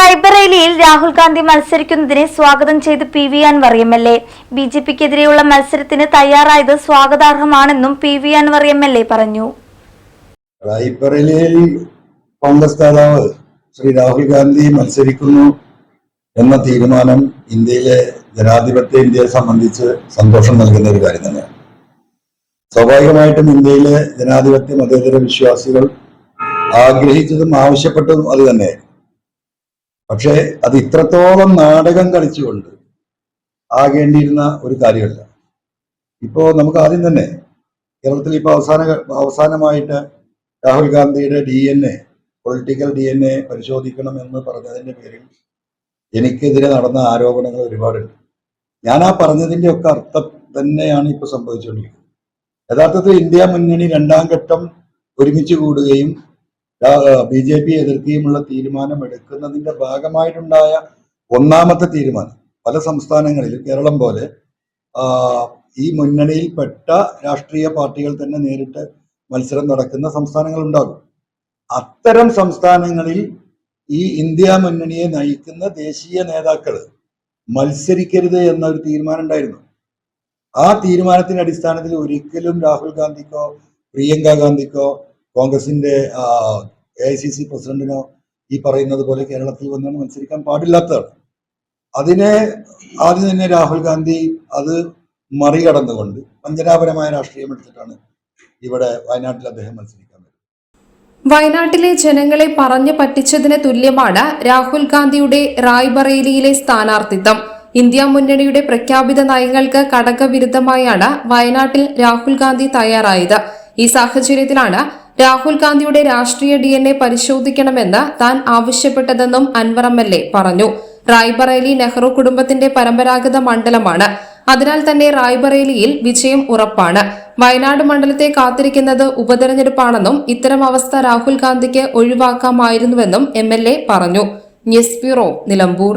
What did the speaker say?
റായ്ബറേലിയിൽ രാഹുൽ ഗാന്ധി മത്സരിക്കുന്നതിനെ സ്വാഗതം ചെയ്ത് P V Anvar M L A. B J പിക്കെതിരെയുള്ള മത്സരത്തിന് തയ്യാറായത് സ്വാഗതാർഹമാണെന്നും P V Anvar M L A പറഞ്ഞു. റായ്ബറേലിയിൽ കോൺഗ്രസ് നേതാവ് ശ്രീ രാഹുൽ ഗാന്ധി മത്സരിക്കുന്നു എന്ന തീരുമാനം ഇന്ത്യയിലെ ജനാധിപത്യ ഇന്ത്യയെ സംബന്ധിച്ച് സന്തോഷം നൽകുന്ന ഒരു കാര്യം തന്നെയാണ്. സ്വാഭാവികമായിട്ടും ഇന്ത്യയിലെ ജനാധിപത്യ മതേതര വിശ്വാസികൾ ആഗ്രഹിച്ചതും ആവശ്യപ്പെട്ടതും അത് തന്നെയായിരുന്നു. പക്ഷേ അത് ഇത്രത്തോളം നാടകം കളിച്ചുകൊണ്ട് ആകേണ്ടിയിരുന്ന ഒരു കാര്യമല്ല. ഇപ്പോ നമുക്ക് ആദ്യം തന്നെ കേരളത്തിൽ ഇപ്പൊ അവസാന അവസാനമായിട്ട് രാഹുൽ ഗാന്ധിയുടെ D N A political D N A പരിശോധിക്കണം എന്ന് പറഞ്ഞതിന്റെ പേരിൽ എനിക്കെതിരെ നടന്ന ആരോപണങ്ങൾ ഒരുപാടുണ്ട്. ഞാൻ ആ പറഞ്ഞതിന്റെ ഒക്കെ അർത്ഥം തന്നെയാണ് ഇപ്പൊ സംഭവിച്ചുകൊണ്ടിരിക്കുന്നത്. യഥാർത്ഥത്തിൽ ഇന്ത്യ മുന്നണി രണ്ടാം ഘട്ടം ഒരുമിച്ച് കൂടുകയും ബി ജെ പി എതിർക്കുകയുമുള്ള തീരുമാനം എടുക്കുന്നതിന്റെ ഭാഗമായിട്ടുണ്ടായ ഒന്നാമത്തെ തീരുമാനം പല സംസ്ഥാനങ്ങളിലും കേരളം പോലെ ഈ മുന്നണിയിൽപ്പെട്ട രാഷ്ട്രീയ പാർട്ടികൾ തന്നെ നേരിട്ട് മത്സരം നടക്കുന്ന സംസ്ഥാനങ്ങൾ ഉണ്ടാകും അത്തരം സംസ്ഥാനങ്ങളിൽ ഈ ഇന്ത്യ മുന്നണിയെ നയിക്കുന്ന ദേശീയ നേതാക്കൾ മത്സരിക്കരുത് എന്നൊരു തീരുമാനം ഉണ്ടായിരുന്നു ആ തീരുമാനത്തിന്റെ അടിസ്ഥാനത്തിൽ ഒരിക്കലും രാഹുൽ ഗാന്ധിക്കോ പ്രിയങ്ക ഗാന്ധിക്കോ കോൺഗ്രസിന്റെ എ ഐ സി സി പ്രസിഡന്റിനോ ഈ പറയുന്നത് പോലെ കേരളത്തിൽ വന്നാണ് മത്സരിക്കാൻ പാടില്ലാത്തതാണ്. അതിനെ ആദ്യം തന്നെ രാഹുൽ ഗാന്ധി അത് മറികടന്നുകൊണ്ട് വഞ്ചനാപരമായ രാഷ്ട്രീയം എടുത്തിട്ടാണ് ഇവിടെ വയനാട്ടിൽ അദ്ദേഹം മത്സരിക്കാൻ വരുന്നത്. വയനാട്ടിലെ ജനങ്ങളെ പറഞ്ഞു പറ്റിച്ചതിന് തുല്യമാണ് രാഹുൽ ഗാന്ധിയുടെ റായ്ബറേലിയിലെ സ്ഥാനാർത്ഥിത്വം. ഇന്ത്യ മുന്നണിയുടെ പ്രഖ്യാപിത നയങ്ങൾക്ക് കടകവിരുദ്ധമായാണ് വയനാട്ടിൽ രാഹുൽ ഗാന്ധി തയ്യാറായത്. ഈ സാഹചര്യത്തിലാണ് രാഹുൽ ഗാന്ധിയുടെ രാഷ്ട്രീയ ഡി എൻ എ പരിശോധിക്കണമെന്ന് താൻ ആവശ്യപ്പെട്ടതെന്നും അൻവർ എം എൽ എ പറഞ്ഞു. റായ്ബറേലി നെഹ്റു കുടുംബത്തിന്റെ പരമ്പരാഗത മണ്ഡലമാണ്. അതിനാൽ തന്നെ റായ്ബറേലിയിൽ വിജയം ഉറപ്പാണ്. വയനാട് മണ്ഡലത്തെ കാത്തിരിക്കുന്നത് ഉപതെരഞ്ഞെടുപ്പാണെന്നും ഇത്തരം അവസ്ഥ രാഹുൽ ഗാന്ധിക്ക് ഒഴിവാക്കാമായിരുന്നുവെന്നും എം പറഞ്ഞു. News bureau Nilambur.